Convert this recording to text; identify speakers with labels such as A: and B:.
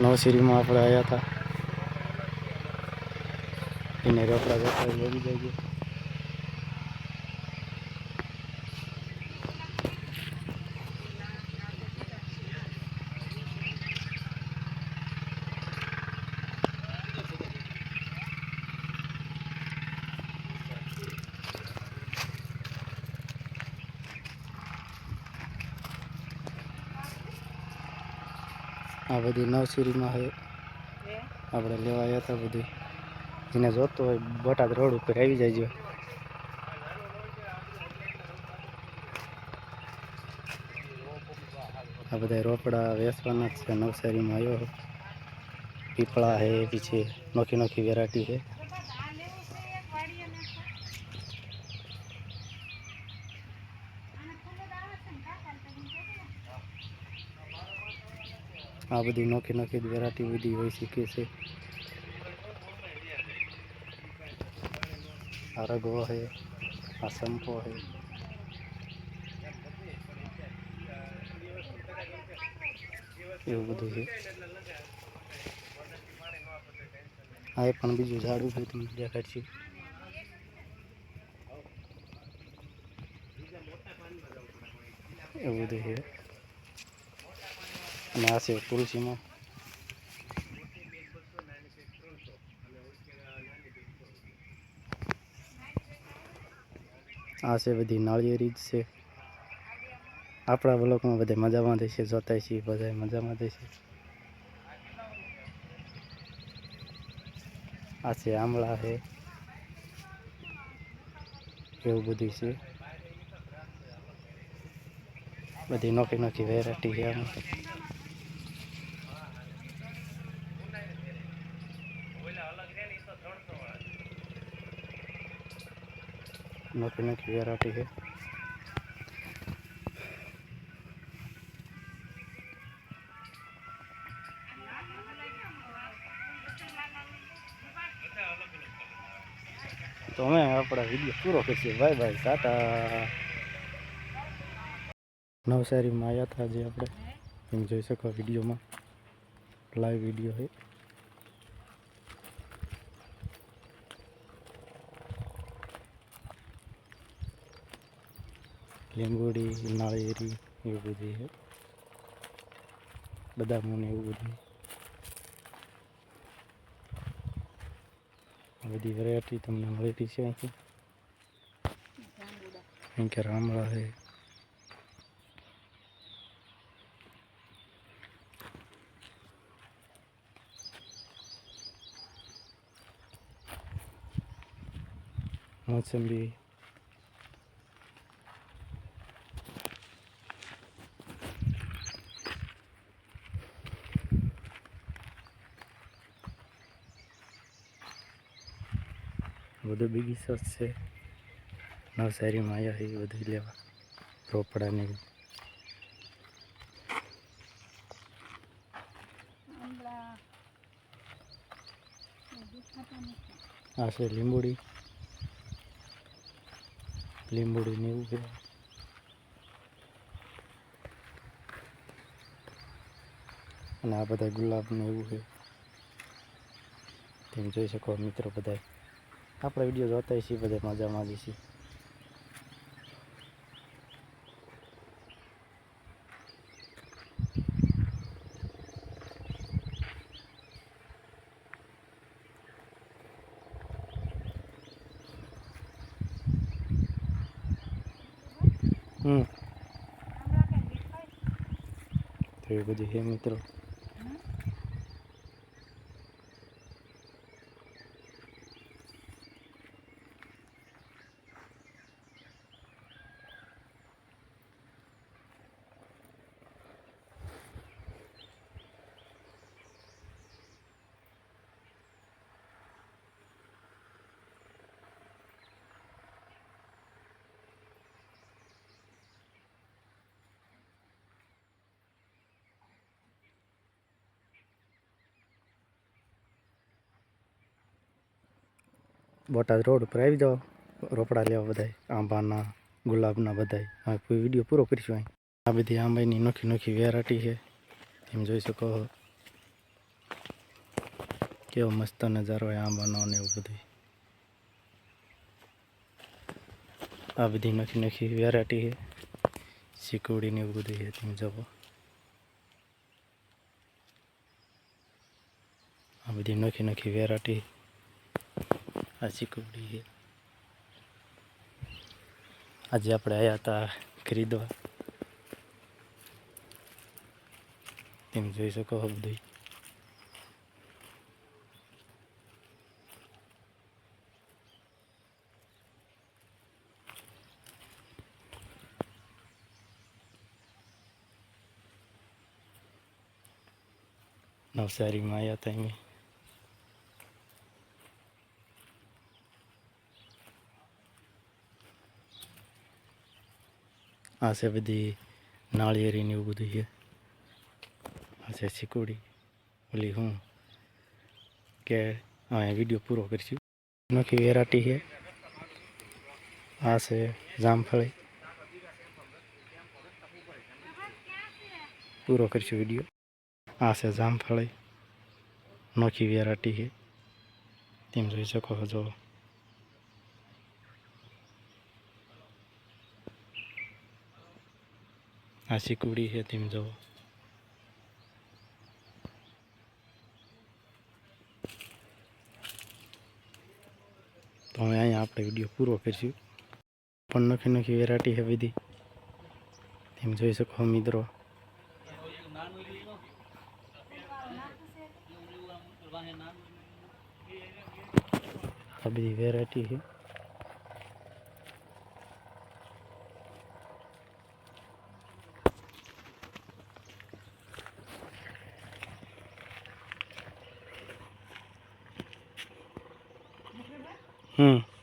A: નવશેરીમાં આપણે આવ્યા હતા. એને રોકડા રોકડા લઈ જઈએ આ બધી નવશેરીમાં હોય આપણે લેવા આવ્યા હતા બધી. જેને જોતો હોય બોટાદ રોડ ઉપર આવી જાય આ બધા રોપડા વેચવાના છે, નવસારીમાં આવ્યો. પીપળા છે પીછે નોખી નોખી વેરાયટી છે આ બધી નોખી નોખી વેરાયટી બધી હોઈ શકે છે આ રગવો છે આ સંપો છે એવું બધું છે આ એ પણ બીજું ઝાડું છે તમને દેખાડશે એવું બધું છે અને આ છે તુલસીમાં આ છે બધી નાળિયેરી જ છે. આપણા બ્લોકમાં બધા મજામાં દેશે જોતા છીએ બધા મજામાં દેશે આ છે આમળા છે. એવું બધું છે. બધી નોખી નોખી વેરાયટી છે આમાં. નોખી નોખી વેરાયટી છે તો અમે આપણા વીડિયો પૂરો કરીએ બાય બાય ટાટા નવસારીમાં આવ્યા હતા આજે આપણે તમે જોઈ શકો વિડીયોમાં લાઈવ વીડિયો છે લીંબોડી, નાળિયેરી, એવું બધું છે. બદામું ને એવું બધું. આ બધી વેરાયટી તમને મળેલી છે અહીંથી. અહીં કે રામળા છે. મોસંબી બધું બીજી સસ છે. નવસારીમાં આવ્યા હોય એ બધું લેવા. રોપડા ને એવું. આ છે લીંબોડી. લીંબોડી ને એવું છે અને આ બધા ગુલાબ ને એવું છે. તમે જોઈ શકો મિત્રો બધા આપણા વીડિયો જોતા છીએ બધા મજામાં જ હમ. તો એ બધું છે મિત્રો. બોટાદ રોડ ઉપર આવી જાઓ, રોપડા લેવા બધાય, આંબાના, ગુલાબના બધાય. હવે વીડિયો પૂરો કરીશું અહીં. આ બધી આંબાની નોખી નોખી વેરાયટી છે. એમ જોઈ શકો કેવો મસ્ત નજારો હોય આંબાનો ને એવું બધું આ બધી નખી નખી વેરાયટી છે. સિકુડી ને એવું બધું છે, તમે જવો. આ બધી નખી નખી વેરાયટી આ કુડી આજે આપણે આવ્યા હતા ખરીદવા. તેમ જોઈ શકો છો બધું નવસારીમાં આવ્યા હતા અમે આ છે બધી નાળિયેરી ને એવું બધું છે. આ છે શીકુડી ઓલી હું કે અહીંયા વીડિયો પૂરો કરીશું. નખી વેરાટી છે. આ છે જામફળી. પૂરો કરીશું વીડિયો. આ છે જામફળી. નોખી વેરાટી છે. તેમ જોઈ શકો છો. જો આ શીકુડી છે તેમ જો તો હવે અહીંયા આપણે વીડિયો પૂરો કરીશું પણ નખી નખી વેરાયટી છે બધી તેમ જોઈ શકો છો મિત્રો આ બધી વેરાયટી છે હમ